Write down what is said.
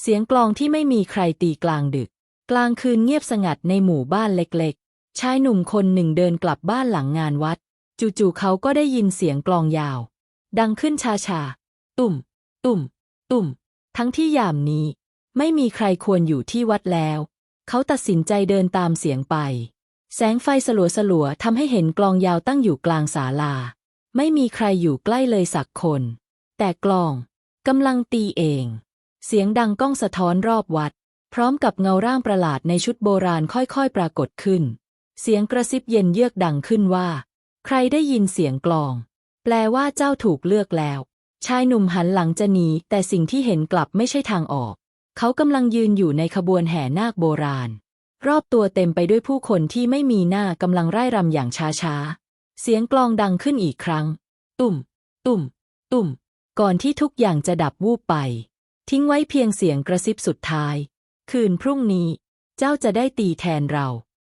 เสียงกลองที่ไม่มีใครตีกลางดึก กลางคืนเงียบสงัดในหมู่บ้านเล็กๆ ชายหนุ่มคนหนึ่งเดินกลับบ้านหลังงานวัด จู่ๆเขาก็ได้ยินเสียงกลองยาว ดังขึ้นช้าๆ ตุ่ม ตุ่ม ตุ่ม ทั้งที่ยามนี้ ไม่มีใครควรอยู่ที่วัดแล้ว เขาตัดสินใจเดินตามเสียงไป แสงไฟสลัวๆทำให้เห็นกลองยาวตั้งอยู่กลางศาลา ไม่มีใครอยู่ใกล้เลยสักคน แต่กลองกำลังตีเอง เสียงดังก้องสะท้อนรอบวัด พร้อมกับเงาร่างประหลาดในชุดโบราณค่อยๆ ปรากฏขึ้น เสียงกระซิบเย็นเยือกดังขึ้นว่า ใครได้ยินเสียงกลอง แปลว่าเจ้าถูกเลือกแล้ว ชายหนุ่มหันหลังจะหนีแต่สิ่งที่เห็นกลับไม่ใช่ทางออก เขากำลังยืนอยู่ในขบวนแห่นาคโบราณ รอบตัวเต็มไปด้วยผู้คนที่ไม่มีหน้ากำลังไร่รำอย่างช้าๆ เสียงกลองดังขึ้นอีกครั้ง ตุ่ม ตุ่ม ตุ่ม ก่อนที่ทุกอย่างจะดับวูบไป ทิ้งไว้เพียงเสียงกระซิบสุดท้าย คืนพรุ่งนี้ เจ้าจะได้ตีแทนเรา